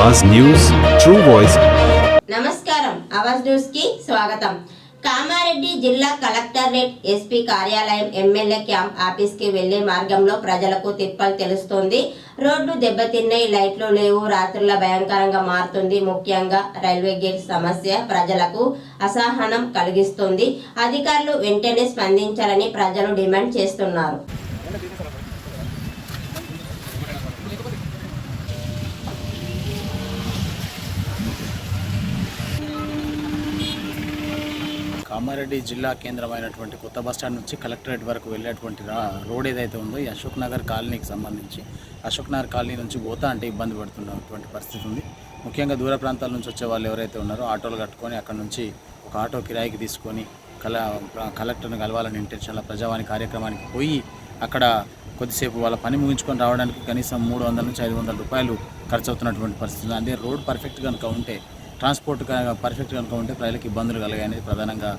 అవాజ్ news true voice నమస్కారం. అవాజ్ న్యూస్కి స్వాగతం. కామారెడ్డి జిల్లా కలెక్టరేట్ ఎస్పీ కార్యాలయం ఎమ్మెల్యే క్యాంప్ ఆఫీస్కి వెళ్ళే మార్గంలో ప్రజలకు తిప్పలు తెలుస్తోంది. రోడ్లు దెబ్బతిన్నాయి లైట్లు లేవు రాత్రుల భయంకరంగా మారుతుంది. ముఖ్యంగా రైల్వే గేట్ సమస్య ప్రజలకు అసహనం కలిగిస్తుంది. అధికారులు వెంటనే స్పందించాలని ప్రజలు డిమాండ్ చేస్తున్నారు. కామారెడ్డి జిల్లా కేంద్రమైనటువంటి కొత్త బస్టాండ్ నుంచి కలెక్టరేట్ వరకు వెళ్ళేటువంటి రోడ్ ఏదైతే ఉందో ఈ అశోక్ నగర్ కాలనీకి సంబంధించి అశోక్ నగర్ కాలనీ నుంచి పోతా అంటే ఇబ్బంది పడుతున్నటువంటి పరిస్థితి ఉంది ముఖ్యంగా దూర ప్రాంతాల నుంచి వచ్చే వాళ్ళు ఎవరైతే ఉన్నారో ఆటోలు కట్టుకొని అక్కడ నుంచి ఒక ఆటో కిరాయికి తీసుకొని కల కలెక్టర్ని కలవాలని ఇంటెన్షన్లో ప్రజావాణి కార్యక్రమానికి పోయి అక్కడ కొద్దిసేపు వాళ్ళ పని ముగించుకొని రావడానికి కనీసం మూడు వందల నుంచి ఐదు వందల రూపాయలు ఖర్చు అవుతున్నటువంటి పరిస్థితి ఉంది. అదే రోడ్ పర్ఫెక్ట్ కనుక ఉంటే ట్రాన్స్పోర్ట్ పర్ఫెక్ట్ కనుక ఉంటే ప్రజలకు ఇబ్బందులు కలిగాయనేది ప్రధానంగా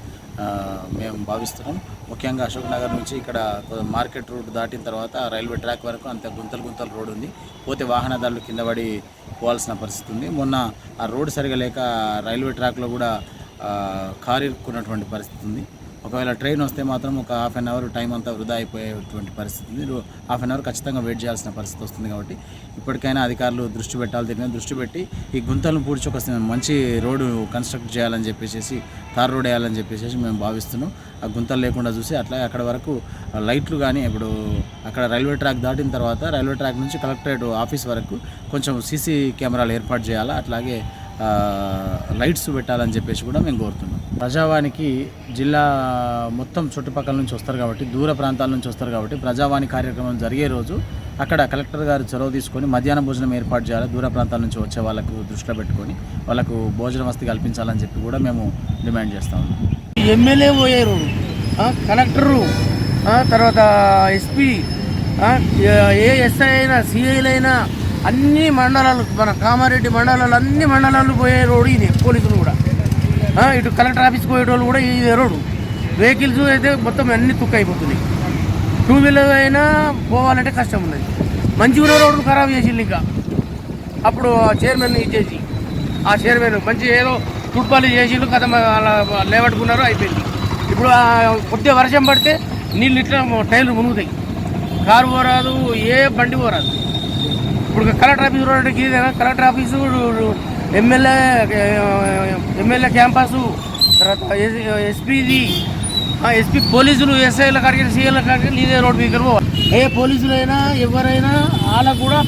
మేము భావిస్తున్నాం. ముఖ్యంగా అశోక్ నగర్ నుంచి ఇక్కడ మార్కెట్ రూట్ దాటిన తర్వాత రైల్వే ట్రాక్ వరకు అంత గుంతలు గుంతలు రోడ్ ఉంది. పోతే వాహనదారులు కింద పడి పోవాల్సిన పరిస్థితి ఉంది. మొన్న ఆ రోడ్డు సరిగా లేక రైల్వే ట్రాక్లో కూడా కారు ఇరుక్కున్నటువంటి పరిస్థితి ఉంది. ఒకవేళ ట్రైన్ వస్తే మాత్రం ఒక హాఫ్ అన్ అవర్ టైం అంతా వృధా అయిపోయేటువంటి పరిస్థితి హాఫ్ అన్ అవర్ ఖచ్చితంగా వెయిట్ చేయాల్సిన పరిస్థితి వస్తుంది కాబట్టి ఇప్పటికైనా అధికారులు దృష్టి పెట్టాలి దీని మీద దృష్టి పెట్టి ఈ గుంతలను పూడ్చి ఒక మంచి రోడ్డు కన్స్ట్రక్ట్ చేయాలని చెప్పేసి తార్ రోడ్ వేయాలని చెప్పేసి మేము భావిస్తున్నాం. ఆ గుంతలు లేకుండా చూసి అట్లా అక్కడ వరకు లైట్లు కానీ ఇప్పుడు అక్కడ రైల్వే ట్రాక్ దాటిన తర్వాత రైల్వే ట్రాక్ నుంచి కలెక్టరేట్ ఆఫీస్ వరకు కొంచెం సీసీ కెమెరాలు ఏర్పాటు చేయాలా అట్లాగే లైట్స్ పెట్టాలని చెప్పేసి కూడా మేము కోరుతున్నాం. ప్రజావానికి జిల్లా మొత్తం చుట్టుపక్కల నుంచి వస్తారు కాబట్టి దూర ప్రాంతాల నుంచి వస్తారు కాబట్టి ప్రజావాణి కార్యక్రమం జరిగే రోజు అక్కడ కలెక్టర్ గారు చొరవ తీసుకొని మధ్యాహ్న భోజనం ఏర్పాటు చేయాలి. దూర ప్రాంతాల నుంచి వచ్చే వాళ్ళకు దృష్టిలో పెట్టుకొని వాళ్ళకు భోజన వసతి కల్పించాలని చెప్పి కూడా మేము డిమాండ్ చేస్తాము ఎమ్మెల్యే పోయారు. కలెక్టరు తర్వాత ఎస్పీ ఏ ఎస్ఐ అయినా సిఐలైనా అన్ని మండలాలు మన కామారెడ్డి మండలాలు అన్ని మండలాలు పోయే రోడ్డు ఇది పోలీసులు కూడా. ఇటు కలెక్టర్ ఆఫీస్కి పోయేటోళ్ళు కూడా ఇదే రోడ్డు. వెహికల్స్ అయితే మొత్తం అన్ని తుక్కు అయిపోతున్నాయి. టూ వీలర్ అయినా పోవాలంటే కష్టం ఉన్నది. మంచిగా రోడ్డు ఖరాబ్ చేసింది ఇంకా. అప్పుడు ఆ చైర్మన్ ఇచ్చేసి ఆ చైర్మన్ మంచి ఏదో ఫుట్బాల్ చేసిండు కథ అలా లేవట్టుకున్నారు అయిపోయింది. ఇప్పుడు కొద్దిగా వర్షం పడితే నీళ్ళు ఇట్లా టైర్లు మునుగుతాయి. కారు పోరాదు ఏ బండి పోరాదు. ఇప్పుడు కలెక్టర్ ఆఫీస్ రోడ్డు ఇదేనా? Collector office MLA MLA campus తర్వాత ఎస్పీది ఎస్పీ పోలీసులు ఎస్ఐల కాడికి సీఎల కాడికి ఇదే రోడ్డు మీద పోవాలి. ఏ పోలీసులైనా ఎవరైనా వాళ్ళ కూడా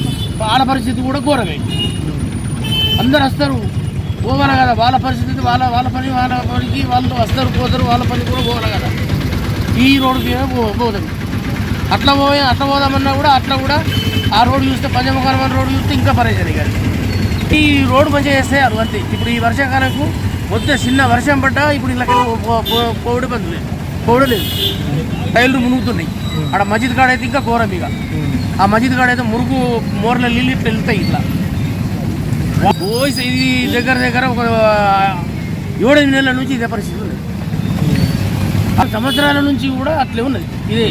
వాళ్ళ పరిస్థితి కూడా ఘోరమే. అందరు వస్తారు. పోవాలి కదా వాళ్ళ పరిస్థితి వాళ్ళ వాళ్ళ పని వాళ్ళ పనికి వాళ్ళు వస్తారు పోతారు వాళ్ళ పని కూడా పోవాలి కదా. ఈ రోడ్డు మీద పో పోదాం. అట్లా పోయి అట్లా పోదామన్నా కూడా అట్లా కూడా ఆ రోడ్డు చూస్తే పంచముఖారం రోడ్డు చూస్తే ఇంకా పరేషాని కానీ ఈ రోడ్డు మంచిగా చేస్తారు అంతే. ఇప్పుడు ఈ వర్షాకాలంకు వద్ద చిన్న వర్షం పడ్డా ఇప్పుడు ఇలా పోవడం బంద్ లేదు. పోవడం లేదు. టైర్లు మునుగుతున్నాయి. ఆడ మస్జిద్ కాడ అయితే ఇంకా ఘోరం ఇక. ఆ మస్జిద్ కాడ అయితే మురుగు మోర్ల నీళ్ళు ఇట్లా వెళ్తాయి ఇట్లా. పోయి ఇది దగ్గర దగ్గర ఒక ఏడెనిమిది నెలల నుంచి ఇదే పరిస్థితి ఉంది ఆ సంవత్సరాల నుంచి కూడా అట్లే ఉన్నది. ఇదే.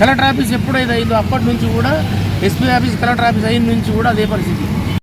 కలెక్టర్ ఆఫీస్ ఎప్పుడైతే అయిందో అప్పటి నుంచి కూడా ఎస్పీ ఆఫీస్ కలెక్టర్ ఆఫీస్ అయిన నుంచి కూడా అదే పరిస్థితి.